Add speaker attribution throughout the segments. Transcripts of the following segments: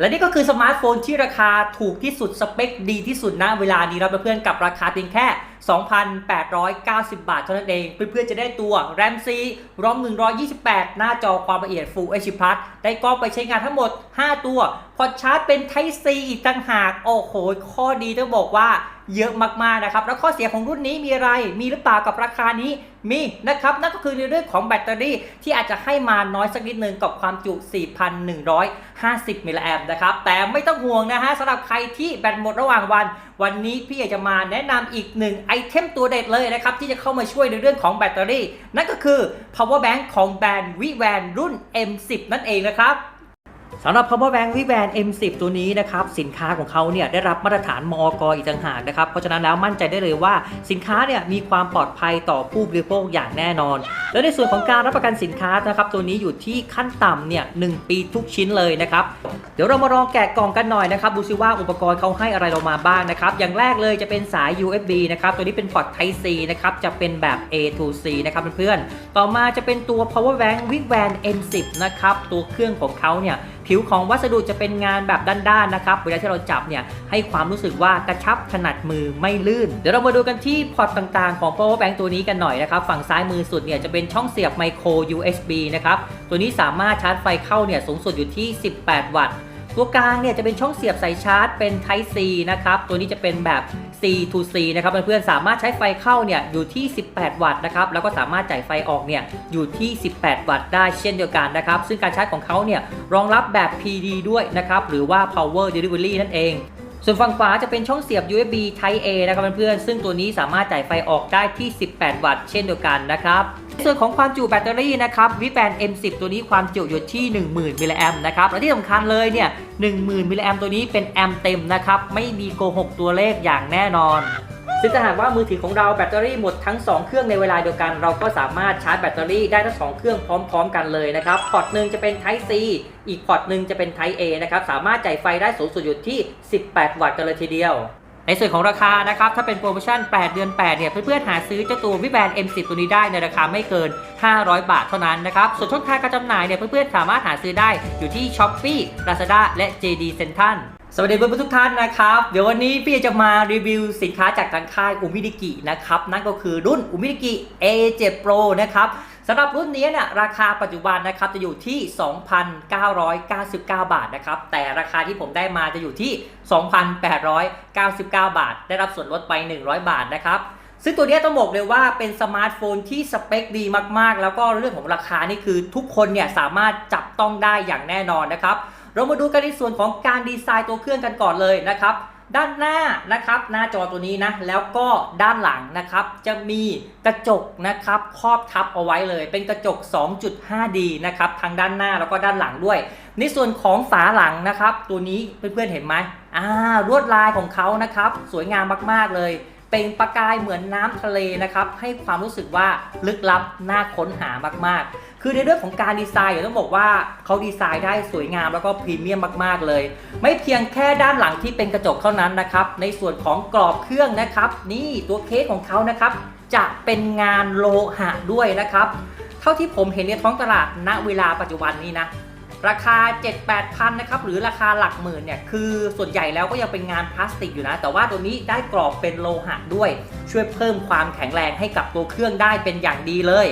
Speaker 1: และนี่ก็คือสมาร์ทโฟนที่ราคาถูกที่สุดสเปคดีที่สุดนะเวลานี้เราเพื่อนๆกับราคาเพียงแค่ 2,890 บาทเท่านั้นเอง เพื่อนๆจะได้ตัว RAM 4 ROM 128 หน้าจอความละเอียด Full HD Plus ได้กล้องไปใช้งานทั้งหมด 5 ตัวพอชาร์จเป็น Type C อีกต่างหาก โอ้โห ข้อดีต้องบอกว่า เยอะมากๆนะครับ แล้วข้อเสียของรุ่นนี้มีอะไรมีหรือเปล่ากับราคานี้มีนะครับนั่นก็คือในเรื่องของแบตเตอรี่ที่อาจจะให้มาน้อยสักนิดนึงกับความจุ 4,150 มิลลิแอมป์นะครับ แต่ไม่ต้องห่วงนะฮะสำหรับใครที่แบตหมดระหว่างวัน วันนี้พี่อยากจะมาแนะนำอีกหนึ่งไอเทมตัวเด็ดเลยนะครับ ที่จะเข้ามาช่วยในเรื่องของแบตเตอรี่ นั่นก็คือ power bank ของแบรนด์วิแวนรุ่น M10 นั่นเองนะครับ สำหรับ power bank วิแวน M10 ตัวนี้นะครับสินค้าของเขาเนี่ยได้รับมาตรฐานมอกอีกต่างหากนะครับเพราะฉะนั้นแล้วมั่นใจได้เลยว่าสินค้าเนี่ยมีความปลอดภัยต่อผู้บริโภคอย่างแน่นอน แล้วในส่วนของการรับประกันสินค้านะครับตัวนี้อยู่ที่ขั้นต่ำเนี่ยหปีทุกชิ้นเลยนะครับเดี๋ยวเรามาลองแกะกล่องกันหน่อยนะครับดูซิว่าอุปกรณ์เขาให้อะไรเรามาบ้างนะครับอย่างแรกเลยจะเป็นสาย USB นะครับตัวนี้เป็นพอร์ต Type C นะครับจะเป็นแบบ A to C นะครับเพื่อนๆต่อมาจะเป็นตัว power bank w i g w a n M10 นะครับตัวเครื่องของเขาเนี่ยผิวของวัสดุจะเป็นงานแบบด้านๆนะครับเวลาที่เราจับเนี่ยให้ความรู้สึกว่ากระชับถนัดมือไม่ลื่น เดี๋ยวเรามาดูกันที่พอร์ตต่างๆของ power bank ตัวนี้กันหน่อยนะครับ ฝั่งซ้ายมือสุดเนี่ยจะเป็นช่องเสียบไมโคร USB นะครับ ตัวนี้สามารถชาร์จไฟเข้าเนี่ยสูงสุดอยู่ที่ 18 วัตต์ ตัวกลางเนี่ยจะเป็นช่องเสียบสายชาร์จเป็น Type C นะครับ ตัวนี้จะเป็นแบบ C to C นะครับเพื่อนๆ สามารถใช้ไฟเข้าเนี่ยอยู่ที่ 18 วัตต์นะครับ แล้วก็สามารถจ่ายไฟออกเนี่ยอยู่ที่ 18 วัตต์ได้เช่นเดียวกันนะครับ ซึ่งการชาร์จของเขาเนี่ยรองรับแบบ PD ด้วยนะครับ หรือว่า Power Delivery นั่นเองส่วนฝั่งขวาจะเป็นช่องเสียบ USB Type A นะครับเพื่อนๆ ซึ่งตัวนี้สามารถจ่ายไฟออกได้ที่ 18 วัตต์เช่นเดียวกันนะครับ ส่วนของความจุแบตเตอรี่นะครับวิแบน M10 ตัวนี้ความจุอยู่ที่ 10,000มิลลิแอมป์นะครับและที่สำคัญเลยเนี่ย10,000มิลลิแอมป์ตัวนี้เป็นแอมป์เต็มนะครับไม่มีโกหกตัวเลขอย่างแน่นอนซึ่งถ้าหากว่ามือถือของเราแบตเตอรี่หมดทั้ง 2 เครื่องในเวลาเดียวกัน เราก็สามารถชาร์จแบตเตอรี่ได้ทั้ง 2 เครื่องพร้อม ๆ กันเลยนะครับ พอร์ตหนึ่งจะเป็น Type C อีกพอร์ตหนึ่งจะเป็น Type A นะครับ สามารถจ่ายไฟได้สูงสุดอยู่ที่ 18 วัตต์กันเลยทีเดียว ในส่วนของราคานะครับ ถ้าเป็นโปรโมชั่น 8 เดือน 8 เนี่ย เพื่อนๆ หาซื้อเจ้าตัววิแบน M10 ตัวนี้ได้ในราคาไม่เกิน 500 บาทเท่านั้นนะครับ ส่วนช่องทางการจำหน่ายเนี่ย เพื่อนๆ สามารถหาซื้อได้อยู่ที่ Shopee Lazada และ JD Central สวัสดีเพื่อนๆทุกท่านนะครับ เดี๋ยววันนี้พี่จะมารีวิวสินค้าจากทางค่ายอุมิดิกินะครับ นั่นก็คือรุ่นอุมิดิกิ A7 Pro นะครับ สำหรับรุ่นนี้เนี่ยราคาปัจจุบันนะครับจะอยู่ที่ 2,999 บาทนะครับแต่ราคาที่ผมได้มาจะอยู่ที่ 2,899 บาท ได้รับส่วนลดไป 100 บาทนะครับซึ่งตัวนี้ต้องบอกเลยว่าเป็นสมาร์ทโฟนที่สเปคดีมากๆ แล้วก็เรื่องของราคานี่คือทุกคนเนี่ยสามารถจับต้องได้อย่างแน่นอนนะครับ เรามาดูกันในส่วนของการดีไซน์ตัวเครื่องกันก่อนเลยนะครับ ด้านหน้านะครับหน้าจอตัวนี้นะแล้วก็ด้านหลังนะครับจะมีกระจกนะครับครอบทับเอาไว้เลย เป็นกระจก 2.5D นะครับทางด้านหน้าแล้วก็ด้านหลังด้วย ในส่วนของฝาหลังนะครับ ตัวนี้เพื่อนๆเห็นไหมอ่าลวดลายของเขานะครับ สวยงามมากๆเลย เป็นประกายเหมือนน้ำทะเลนะครับ ให้ความรู้สึกว่าลึกลับน่าค้นหามากๆ คือในเรื่องของการดีไซน์เดี๋ยวต้องบอกว่าเขาดีไซน์ได้สวยงามแล้วก็พรีเมียมมากๆเลย ไม่เพียงแค่ด้านหลังที่เป็นกระจกเท่านั้นนะครับ ในส่วนของกรอบเครื่องนะครับ นี่ตัวเคสของเขานะครับ จะเป็นงานโลหะด้วยนะครับ เท่าที่ผมเห็นในท้องตลาดณเวลาปัจจุบันนี้นะ ราคา 7-8พันนะครับหรือราคาหลักหมื่นเนี่ยคือส่วนใหญ่แล้วก็ยังเป็นงานพลาสติกอยู่นะ แต่ว่าตัวนี้ได้กรอบเป็นโลหะด้วย ช่วยเพิ่มความแข็งแรงให้กับตัวเครื่องได้เป็นอย่างดีเลย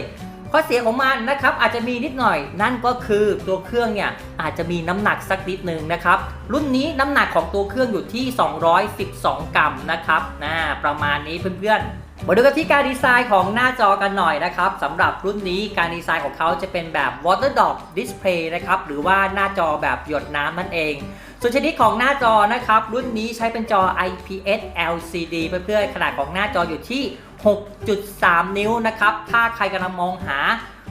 Speaker 1: ข้อเสียของมันนะครับอาจจะมีนิดหน่อยนั่นก็คือตัวเครื่องเนี่ยอาจจะมีน้ำหนักสักนิดนึงนะครับรุ่นนี้น้ำหนักของตัวเครื่องอยู่ที่ 212 กรัมนะครับนะประมาณนี้เพื่อนๆ มาดูกันที่การดีไซน์ของหน้าจอกันหน่อยนะครับสำหรับรุ่นนี้การดีไซน์ของเขาจะเป็นแบบ water drop display นะครับหรือว่าหน้าจอแบบหยดน้ำนั่นเอง ส่วนชนิดของหน้าจอนะครับ รุ่นนี้ใช้เป็นจอ IPS LCD เพื่อนๆขนาดของหน้าจออยู่ที่ 6.3 นิ้วนะครับ ถ้าใครกำลังมองหา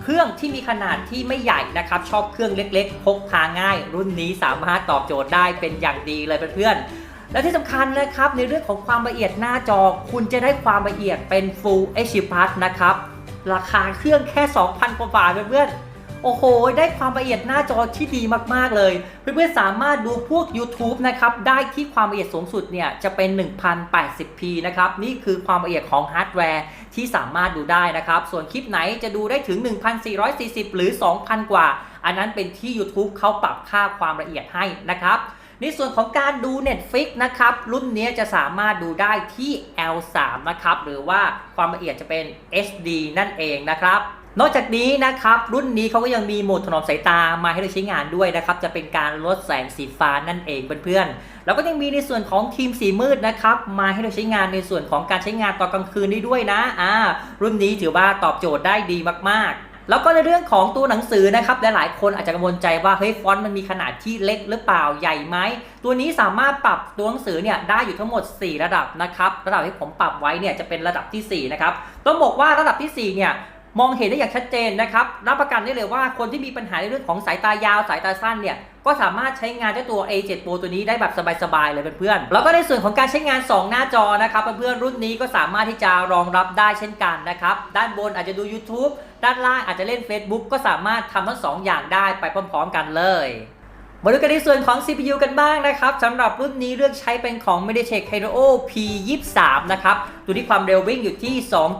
Speaker 1: เครื่องที่มีขนาดที่ไม่ใหญ่นะครับ ชอบเครื่องเล็กๆพกพาง่าย รุ่นนี้สามารถตอบโจทย์ได้เป็นอย่างดีเลยเพื่อนๆ และที่สำคัญนะครับในเรื่องของความละเอียดหน้าจอ คุณจะได้ความละเอียดเป็น Full HD Plus นะครับ ราคาเครื่องแค่ 2,000 กว่าบาทเพื่อนๆโอ้โห ได้ความละเอียดหน้าจอที่ดีมากๆเลย เพื่อนๆสามารถดูพวก YouTube นะครับ ได้ที่ความละเอียดสูงสุดเนี่ย จะเป็น 1080p นะครับ นี่คือความละเอียดของฮาร์ดแวร์ที่สามารถดูได้นะครับ ส่วนคลิปไหนจะดูได้ถึง 1440 หรือ 2,000 กว่า อันนั้นเป็นที่ YouTube เขาปรับค่าความละเอียดให้นะครับ ในส่วนของการดู Netflix นะครับ รุ่นนี้จะสามารถดูได้ที่ L3 นะครับ หรือว่าความละเอียดจะเป็น HD นั่นเองนะครับนอกจากนี้นะครับรุ่นนี้เขาก็ยังมีโหมดถนอมสายตามาให้เราใช้งานด้วยนะครับจะเป็นการลดแสงสีฟ้านั่นเองเพื่อนๆแล้วก็ยังมีในส่วนของทีมสีมืดนะครับมาให้เราใช้งานในส่วนของการใช้งานตอนกลางคืนได้ด้วยนะอ่ารุ่นนี้ถือว่าตอบโจทย์ได้ดีมากๆ แล้วก็ในเรื่องของตัวหนังสือนะครับหลายๆคนอาจจะกังวลใจว่าเฮ้ยฟอนต์มันมีขนาดที่เล็กหรือเปล่าใหญ่ไหมตัวนี้สามารถปรับตัวหนังสือเนี่ยได้อยู่ทั้งหมด 4 ระดับนะครับระดับที่ผมปรับไว้เนี่ยจะเป็นระดับที่4นะครับต้องบอกว่าระดับที่4เนี่ย มองเห็นได้อย่างชัดเจนนะครับ รับประกันได้เลยว่าคนที่มีปัญหาในเรื่องของสายตายาวสายตาสั้นเนี่ยก็สามารถใช้งานเจ้าตัว A7 Pro ตัวนี้ได้แบบสบายๆเลยเพื่อนๆ แล้วก็ในส่วนของการใช้งาน 2 หน้าจอนะครับเพื่อนๆรุ่นนี้ก็สามารถที่จะรองรับได้เช่นกันนะครับ ด้านบนอาจจะดู YouTube ด้านล่างอาจจะเล่น Facebook ก็สามารถทำทั้งสองอย่างได้ไปพร้อมๆ กันเลย มาดูกันในส่วนของ CPU กันบ้างนะครับสำหรับรุ่นนี้เลือกใช้เป็นของ MediaTek Helio P23 นะครับตัวที่ความเร็ววิ่งอยู่ที่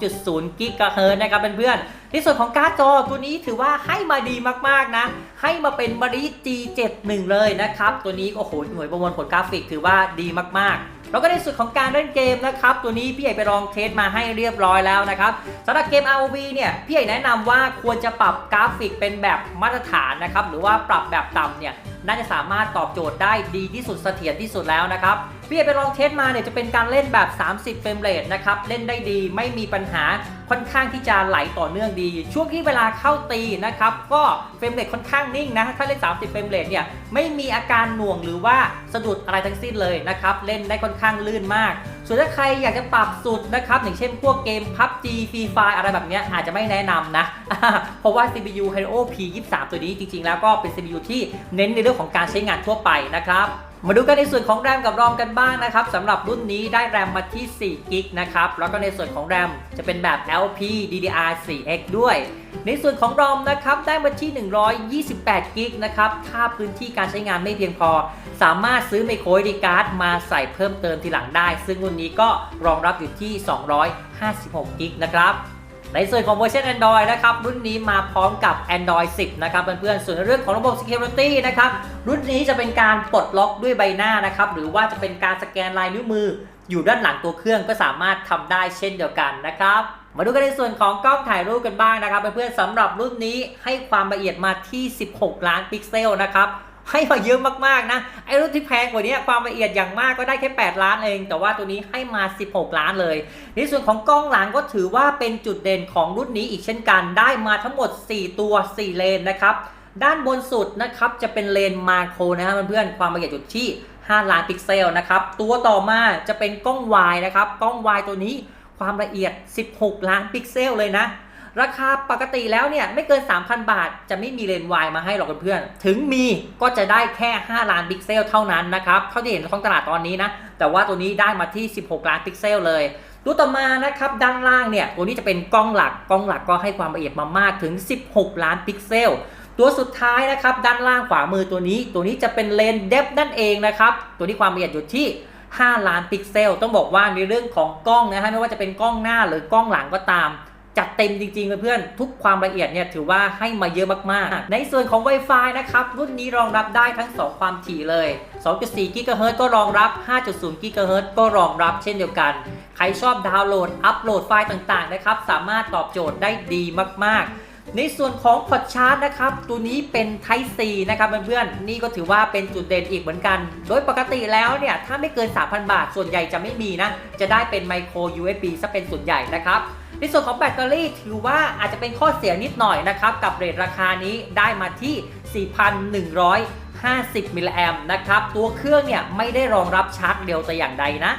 Speaker 1: 2.0 GHz นะครับเพื่อนๆในส่วนของการ์ดจอตัวนี้ถือว่าให้มาดีมากๆนะ ให้มาเป็นมาริ G71 เลยนะครับ ตัวนี้โอ้โหหน่วยประมวลผลกราฟิกถือว่าดีมากๆ แล้วก็ในสุดของการเล่นเกมนะครับ ตัวนี้พี่ใหญ่ไปลองเทสมาให้เรียบร้อยแล้วนะครับสำหรับเกม ROV เนี่ยพี่ใหญ่แนะนำว่าควรจะปรับกราฟิกเป็นแบบมาตรฐานนะครับหรือว่าปรับแบบต่ำเนี่ยน่าจะสามารถตอบโจทย์ได้ดีที่สุดเสถียรที่สุดแล้วนะครับ พี่เอไปลองเทสมาเนี่ยจะเป็นการเล่นแบบ 30 เฟรมเรทนะครับ เล่นได้ดีไม่มีปัญหาค่อนข้างที่จะไหลต่อเนื่องดี ช่วงที่เวลาเข้าตีนะครับ ก็เฟรมเรทค่อนข้างนิ่งนะ ถ้าเล่น 30 เฟรมเรทเนี่ยไม่มีอาการหน่วงหรือว่าสะดุดอะไรทั้งสิ้นเลยนะครับ เล่นได้ค่อนข้างลื่นมาก ส่วนถ้าใครอยากจะปรับสุดนะครับ อย่างเช่นพวกเกม PUBG Free Fire อะไรแบบเนี้ยอาจจะไม่แนะนำนะ เพราะว่า CPU Helio P23 ตัวนี้จริงๆ แล้วก็เป็น CPU ที่เน้นในเรื่องของการใช้งานทั่วไปนะครับ มาดูกันในส่วนของแรมกับรอมกันบ้างนะครับสำหรับรุ่นนี้ได้แรมมาที่4กิกนะครับแล้วก็ในส่วนของแรมจะเป็นแบบ LP DDR4X ด้วย ในส่วนของรอมนะครับได้มาที่ 128กิกนะครับถ้าพื้นที่การใช้งานไม่เพียงพอ สามารถซื้อไมโคร SD card มาใส่เพิ่มเติมทีหลังได้ ซึ่งรุ่นนี้ก็รองรับอยู่ที่ 256กิกนะครับ ในส่วนของเวอร์ชัน Android นะครับ รุ่นนี้มาพร้อมกับ Android 10 นะครับเพื่อนๆ ส่วนในเรื่องของระบบ Security นะครับ รุ่นนี้จะเป็นการปลดล็อกด้วยใบหน้านะครับ หรือว่าจะเป็นการสแกนลายนิ้วมือ อยู่ด้านหลังตัวเครื่องก็สามารถทำได้เช่นเดียวกันนะครับ มาดูกันในส่วนของกล้องถ่ายรูปกันบ้างนะครับเพื่อนๆสำหรับรุ่นนี้ให้ความละเอียดมาที่ 16 ล้านพิกเซลนะครับ ให้มาเยอะมากๆนะไอ้รุ่นที่แพงกว่านี้ความละเอียดอย่างมากก็ได้แค่ 8 ล้านเอง แต่ว่าตัวนี้ให้มา 16 ล้านเลย ในส่วนของกล้องหลังก็ถือว่าเป็นจุดเด่นของรุ่นนี้อีกเช่นกัน ได้มาทั้งหมด 4 ตัว 4 เลนนะครับด้านบนสุดนะครับจะเป็นเลนมาโครนะครับเพื่อนๆความละเอียดอยู่ที่ 5 ล้านพิกเซลนะครับตัวต่อมาจะเป็นกล้องวายนะครับกล้องวายตัวนี้ความละเอียด 16 ล้านพิกเซลเลยนะ ราคาปกติแล้วเนี่ยไม่เกิน 3,000 บาท จะไม่มีเลนส์วายมาให้หรอกเพื่อนๆถึงมีก็จะได้แค่ 5 ล้านพิกเซลเท่านั้นนะครับเท่าที่เห็นในท้องตลาดตอนนี้นะแต่ว่าตัวนี้ได้มาที่ 16 ล้านพิกเซลเลยตัวต่อมานะครับด้านล่างเนี่ยตัวนี้จะเป็นกล้องหลักกล้องหลักก็ให้ความละเอียดมามากถึง 16 ล้านพิกเซลตัวสุดท้ายนะครับด้านล่างขวามือตัวนี้ ตัวนี้จะเป็นเลนส์เดฟนั่นเองนะครับตัวนี้ความละเอียดอยู่ที่ 5 ล้านพิกเซล ต้องบอกว่าในเรื่องของกล้องนะฮะไม่ว่าจะเป็นกล้องหน้าหรือกล้องหลังก็ตาม จัดเต็มจริงๆเพื่อนๆทุกความละเอียดเนี่ยถือว่าให้มาเยอะมากๆ ในส่วนของ Wi-Fi นะครับ รุ่นนี้รองรับได้ทั้ง 2 ความถี่เลย 2.4 GHz ก็รองรับ 5.0 GHz ก็รองรับเช่นเดียวกัน ใครชอบดาวน์โหลด อัปโหลดไฟล์ต่างๆนะครับ สามารถตอบโจทย์ได้ดีมากๆในส่วนของพอร์ตชาร์จนะครับ ตัวนี้เป็น Type C นะครับเพื่อนๆ นี่ก็ถือว่าเป็นจุดเด่นอีกเหมือนกัน โดยปกติแล้วเนี่ย ถ้าไม่เกิน 3,000 บาท ส่วนใหญ่จะไม่มีนะ จะได้เป็นไมโคร USB ซะเป็นส่วนใหญ่นะครับ ในส่วนของแบตเตอรี่ถือว่าอาจจะเป็นข้อเสียนิดหน่อยนะครับ กับเรทราคานี้ได้มาที่ 4,150 มิลลิแอมนะครับ ตัวเครื่องเนี่ยไม่ได้รองรับชาร์จเร็วแต่อย่างใดนะ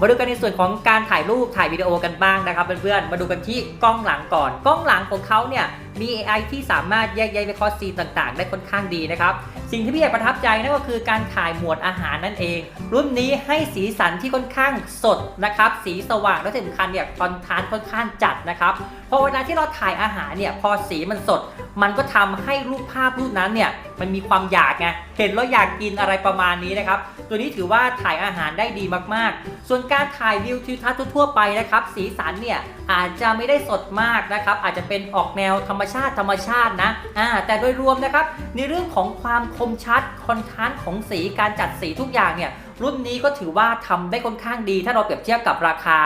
Speaker 1: มาดูกันในส่วนของการถ่ายรูปถ่ายวิดีโอกันบ้างนะครับเพื่อนๆ มาดูกันที่กล้องหลังก่อน กล้องหลังของเขาเนี่ย มี AI ที่สามารถแยกแยะวิเคราะห์ซีนต่างๆ ได้ค่อนข้างดีนะครับ สิ่งที่พี่เอกประทับใจนั่นก็คือการถ่ายหมวดอาหารนั่นเอง รุ่นนี้ให้สีสันที่ค่อนข้างสดนะครับ สีสว่างและที่สำคัญเนี่ยคอนทราสต์ค่อนข้างจัดนะครับพอเวลาที่เราถ่ายอาหารเนี่ยพอสีมันสด มันก็ทำให้รูปภาพรูปนั้นเนี่ยมันมีความอยากไงเห็นแล้วอยากกินอะไรประมาณนี้นะครับ ตัวนี้ถือว่าถ่ายอาหารได้ดีมากๆ ส่วนการถ่ายวิวทิวทัศน์ทั่วไปนะครับ สีสันเนี่ยอาจจะไม่ได้สดมากนะครับ อาจจะเป็นออกแนวธรรมชาติธรรมชาตินะอ่าแต่โดยรวมนะครับ ในเรื่องของความคมชัดคอนทราสต์ของสีการจัดสีทุกอย่างเนี่ยรุ่นนี้ก็ถือว่าทำได้ค่อนข้างดี ถ้าเราเปรียบเทียบกับราคา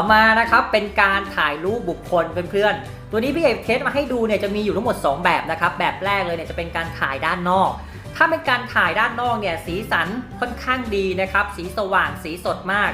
Speaker 1: ต่อมานะครับเป็นการถ่ายรูปบุคคลเพื่อนๆ ตัวนี้พี่เอกเทสมาให้ดูเนี่ยจะมีอยู่ทั้งหมด 2 แบบนะครับ แบบแรกเลยเนี่ยจะเป็นการถ่ายด้านนอก ถ้าเป็นการถ่ายด้านนอกเนี่ยสีสันค่อนข้างดีนะครับ สีสว่างสีสดมาก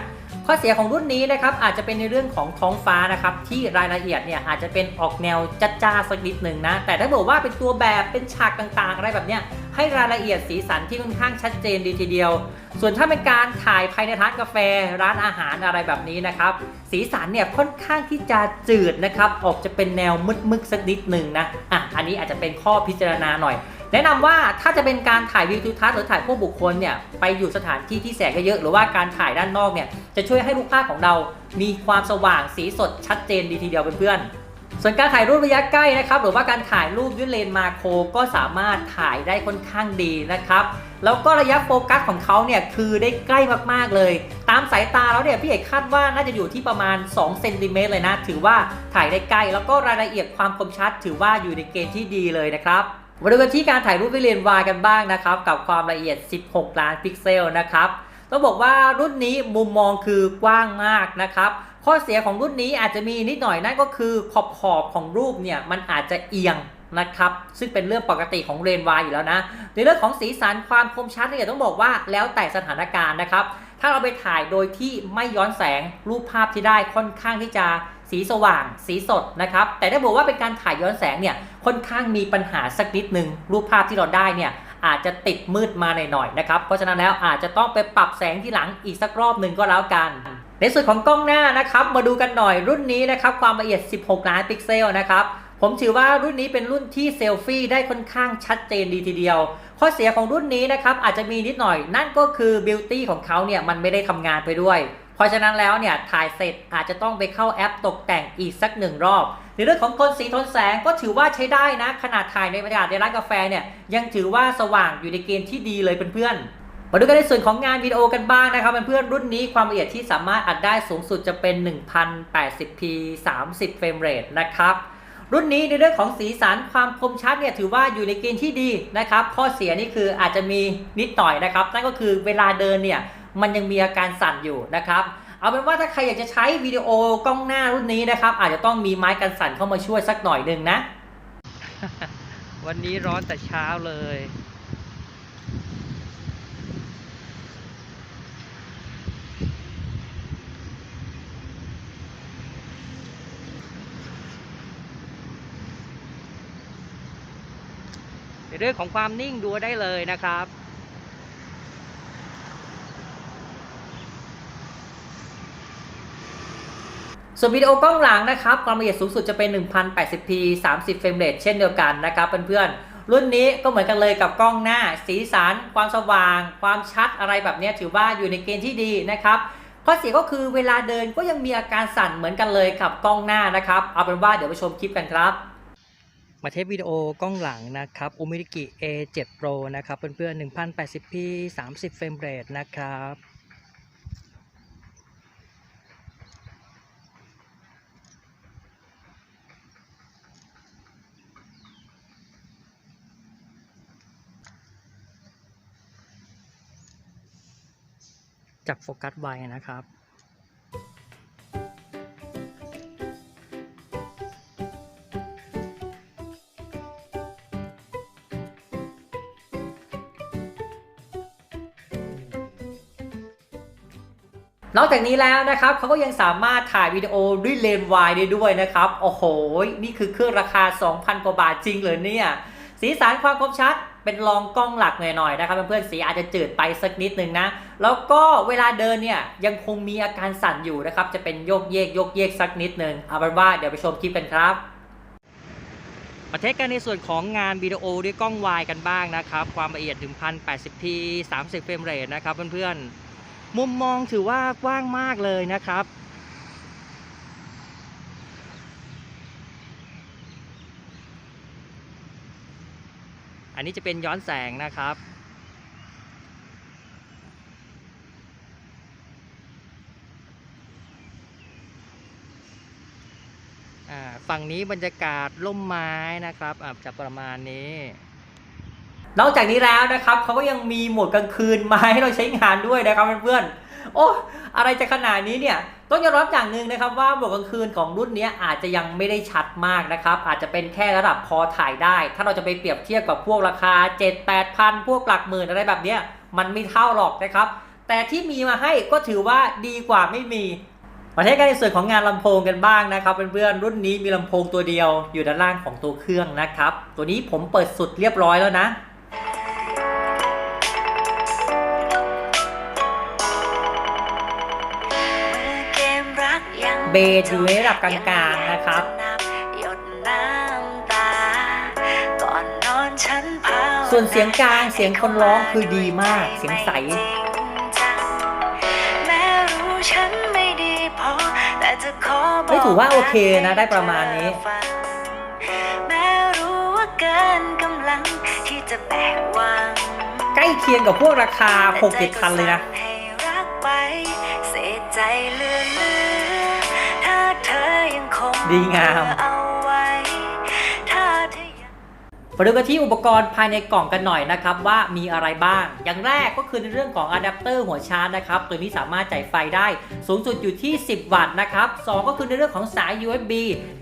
Speaker 1: ข้อเสียของรุ่นนี้นะครับอาจจะเป็นในเรื่องของท้องฟ้านะครับที่รายละเอียดเนี่ยอาจจะเป็นออกแนวจ้าจ้าๆสักนิดหนึ่งนะ แต่ถ้าบอกว่าเป็นตัวแบบเป็นฉากต่างๆ อะไรแบบเนี้ย ให้รายละเอียดสีสันที่ค่อนข้างชัดเจนดีทีเดียว ส่วนถ้าเป็นการถ่ายภายในร้านกาแฟ ร้านอาหารอะไรแบบนี้นะครับ สีสันเนี่ยค่อนข้างที่จะจืดนะครับ ออกจะเป็นแนวมึกๆสักนิดหนึ่งนะอะอันนี้อาจจะเป็นข้อพิจารณาหน่อยแนะนำว่าถ้าจะเป็นการถ่ายวิวทิวทัศน์หรือถ่ายพวกบุคคลเนี่ยไปอยู่สถานที่ที่แสงเยอะๆหรือว่าการถ่ายด้านนอกเนี่ยจะช่วยให้รูปภาพของเรา มีความสว่างสีสดชัดเจนดีทีเดียวเพื่อนๆ ส่วนการถ่ายรูประยะใกล้นะครับ หรือว่าการถ่ายรูปด้วยเลนส์มาโครก็สามารถถ่ายได้ค่อนข้างดีนะครับ แล้วก็ระยะโฟกัสของเขาเนี่ยคือได้ใกล้มากๆเลย ตามสายตาแล้วเนี่ยพี่เอกคาดว่าน่าจะอยู่ที่ประมาณ2เซนติเมตรเลยนะ ถือว่าถ่ายได้ใกล้ แล้วก็รายละเอียดความคมชัด ถือว่าอยู่ในเกณฑ์ที่ดีเลยนะครับมาดูกันที่การถ่ายรูปด้วยเลนส์วายกันบ้างนะครับกับความละเอียด 16 ล้านพิกเซลนะครับต้องบอกว่ารุ่นนี้มุมมองคือกว้างมากนะครับ ข้อเสียของรุ่นนี้อาจจะมีนิดหน่อยนั่นก็คือขอบขอบของรูปเนี่ยมันอาจจะเอียงนะครับ ซึ่งเป็นเรื่องปกติของเรนวายอยู่แล้วนะ ในเรื่องของสีสันความคมชัดเนี่ยต้องบอกว่าแล้วแต่สถานการณ์นะครับ ถ้าเราไปถ่ายโดยที่ไม่ย้อนแสงรูปภาพที่ได้ค่อนข้างที่จะสีสว่าง สีสดนะครับ แต่ถ้าบอกว่าเป็นการถ่ายย้อนแสงเนี่ยค่อนข้างมีปัญหาสักนิดหนึ่งรูปภาพที่เราได้เนี่ยอาจจะติดมืดมาหน่อยๆนะครับ เพราะฉะนั้นแล้วอาจจะต้องไปปรับแสงที่หลังอีกสักรอบหนึ่งก็แล้วกัน ในส่วนของกล้องหน้านะครับมาดูกันหน่อยรุ่นนี้นะครับความละเอียด 16 ล้านพิกเซลนะครับผมถือว่ารุ่นนี้เป็นรุ่นที่เซลฟี่ได้ค่อนข้างชัดเจนดีทีเดียว ข้อเสียของรุ่นนี้นะครับอาจจะมีนิดหน่อย นั่นก็คือบิวตี้ของเขาเนี่ยมันไม่ได้ทำงานไปด้วย เพราะฉะนั้นแล้วเนี่ยถ่ายเสร็จอาจจะต้องไปเข้าแอปตกแต่งอีกสักหนึ่งรอบในเรื่องของโทนสีโทนแสงก็ถือว่าใช้ได้นะ ขนาดถ่ายในบรรยากาศในร้านกาแฟเนี่ยยังถือว่าสว่างอยู่ในเกณฑ์ที่ดีเลยเพื่อนๆ มาดูกันในส่วนของงานวิดีโอกันบ้างนะครับเพื่อนๆรุ่นนี้ความละเอียดที่สามารถอัดได้สูงสุดจะเป็น 1080p 30เฟรมเรทนะครับรุ่นนี้ในเรื่องของสีสันความคมชัดเนี่ยถือว่าอยู่ในเกณฑ์ที่ดีนะครับ ข้อเสียนี่คืออาจจะมีนิดหน่อยนะครับ นั่นก็คือเวลาเดินเนี่ยมันยังมีอาการสั่นอยู่นะครับเอาเป็นว่าถ้าใครอยากจะใช้วิดีโอกล้องหน้ารุ่นนี้นะครับ อาจจะต้องมีไม้กันสั่นเข้ามาช่วยสักหน่อยหนึ่งนะ วันนี้ร้อนแต่เช้าเลย เรื่องของความนิ่งดูได้เลยนะครับส่วนวิดีโอกล้องหลังนะครับความละเอียดสูงสุดจะเป็น 1080p 30 เฟรมเรทเช่นเดียวกันนะครับเพื่อนๆรุ่นนี้ก็เหมือนกันเลยกับกล้องหน้า สีสัน ความสว่าง ความชัดอะไรแบบนี้ถือว่าอยู่ในเกณฑ์ที่ดีนะครับข้อเสียก็คือเวลาเดินก็ยังมีอาการสั่นเหมือนกันเลยกับกล้องหน้านะครับ เอาเป็นว่าเดี๋ยวไปชมคลิปกันครับ มาเทปวิดีโอกล้องหลังนะครับ Umidiki A7 Pro นะครับ เพื่อนๆ 1080p 30 เฟรมเรทนะครับจับโฟกัสไวนะครับ นอกจากนี้แล้วนะครับเขาก็ยังสามารถถ่ายวิดีโอด้วยเลนส์วายได้ด้วยนะครับ โอ้โห นี่คือเครื่องราคา 2,000 กว่าบาทจริงเลยเนี่ย สีสันความคมชัดเป็นรองกล้องหลักหน่อยๆนะครับเพื่อนๆสีอาจจะจืดไปสักนิดนึงนะ แล้วก็เวลาเดินเนี่ยยังคงมีอาการสั่นอยู่นะครับ จะเป็นโยกเยกโยกเยกสักนิดนึงเอาเป็นว่าเดี๋ยวไปชมคลิปกันครับมาเทสกันในส่วนของงานวิดีโอด้วยกล้องวายกันบ้างนะครับ ความละเอียดถึง 1080p 30เฟรมเรทนะครับเพื่อนๆ มุมมองถือว่ากว้างมากเลยนะครับ อันนี้จะเป็นย้อนแสงนะครับฝั่งนี้บรรยากาศร่มไม้นะครับอ่าจะประมาณนี้ นอกจากนี้แล้วนะครับเขาก็ยังมีโหมดกลางคืนมาให้เราใช้งานด้วยนะครับเพื่อนๆโอ้อะไรจะขนาดนี้เนี่ยต้องยอมรับอย่างหนึ่งนะครับว่าโหมดกลางคืนของรุ่นนี้อาจจะยังไม่ได้ชัดมากนะครับ อาจจะเป็นแค่ระดับพอถ่ายได้ ถ้าเราจะไปเปรียบเทียบกับพวกราคา 7 8พันพวกหลักหมื่นอะไรแบบเนี้ยมันไม่เท่าหรอกนะครับ แต่ที่มีมาให้ก็ถือว่าดีกว่าไม่มีมาเทสกันในส่วนของงานลำโพงกันบ้างนะครับเพื่อนๆรุ่นนี้มีลำโพงตัวเดียวอยู่ด้านล่างของตัวเครื่องนะครับ ตัวนี้ผมเปิดสุดเรียบร้อยแล้วนะ
Speaker 2: เบ
Speaker 1: สอยู่ในระดับกลางๆนะครับ
Speaker 2: หยดน้ำตาก่อนนอนฉันภาวนา
Speaker 1: ส่วนเสียงกลางเสียงคนร้องคือดีมาก เสียงใส
Speaker 2: ไม่จริงจังแม้รู้ฉันไม่ดีพอแต่จะขอบอก
Speaker 1: เฮ้ยถือว่าโอเคนะได้ประมาณนี้
Speaker 2: ฟังแม้รู้ว่าเกินกำลังที่จะแบกวาง
Speaker 1: ใกล้เคียงกับพวกราคา6 7คันเลยนะ ดีงาม
Speaker 2: ไว้ถ้าเธอยัง
Speaker 1: มาดูกันที่อุปกรณ์ภายในกล่องกันหน่อยนะครับว่ามีอะไรบ้าง อย่างแรกก็คือในเรื่องของอะแดปเตอร์หัวชาร์จนะครับ ตัวนี้สามารถจ่ายไฟได้สูงสุดอยู่ที่ 10 วัตต์นะครับสองก็คือในเรื่องของสาย USB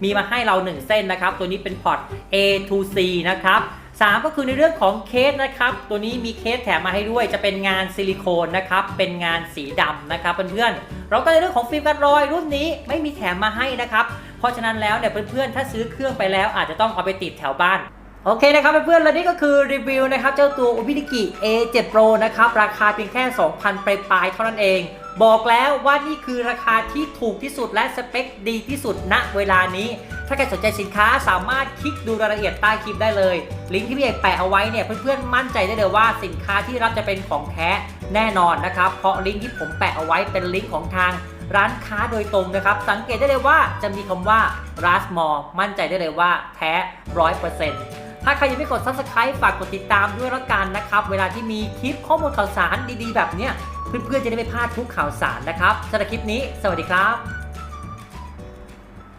Speaker 1: มีมาให้เรา 1 เส้นนะครับ ตัวนี้เป็นพอร์ต A to C นะครับสามก็คือในเรื่องของเคสนะครับ ตัวนี้มีเคสแถมมาให้ด้วย จะเป็นงานซิลิโคนนะครับ เป็นงานสีดำนะครับเพื่อนๆแล้วก็ในเรื่องของฟิล์มกันรอยรุ่นนี้ไม่มีแถมมาให้นะครับ เพราะฉะนั้นแล้วเนี่ยเพื่อนๆถ้าซื้อเครื่องไปแล้วอาจจะต้องเอาไปติดแถวบ้านโอเคนะครับเพื่อนๆและนี่ก็คือรีวิวนะครับเจ้าตัว u b i d i k i A7 Pro นะครับราคาเพียงแค่ 2,000ปลายๆเท่านั้นเอง บอกแล้วว่านี่คือราคาที่ถูกที่สุดและสเปคดีที่สุดณเวลานี้ ถ้าใครสนใจสินค้าสามารถคลิกดูรายละเอียดใต้คลิปได้เลย ลิงก์ที่พี่เอกแปะเอาไว้เนี่ยเพื่อนๆมั่นใจได้เลยว่าสินค้าที่รับจะเป็นของแท้แน่นอนนะครับเพราะลิงก์ที่ผมแปะเอาไว้เป็นลิงก์ของทาง ร้านค้าโดยตรงนะครับ สังเกตได้เลยว่าจะมีคำว่า r a s m o r มั่นใจได้เลยว่าแท้ร้อยเปอร์เซ็นต์ถ้าใครยังไม่กด subscribe ฝากกดติดตามด้วยละกันนะครับ เวลาที่มีคลิปข้อมูลข่าวสารดีๆ แบบเนี้ยเพื่อนๆจะได้ไม่พลาดทุกข่าวสารนะครับสำหรับคลิปนี้ สวัสดีครับ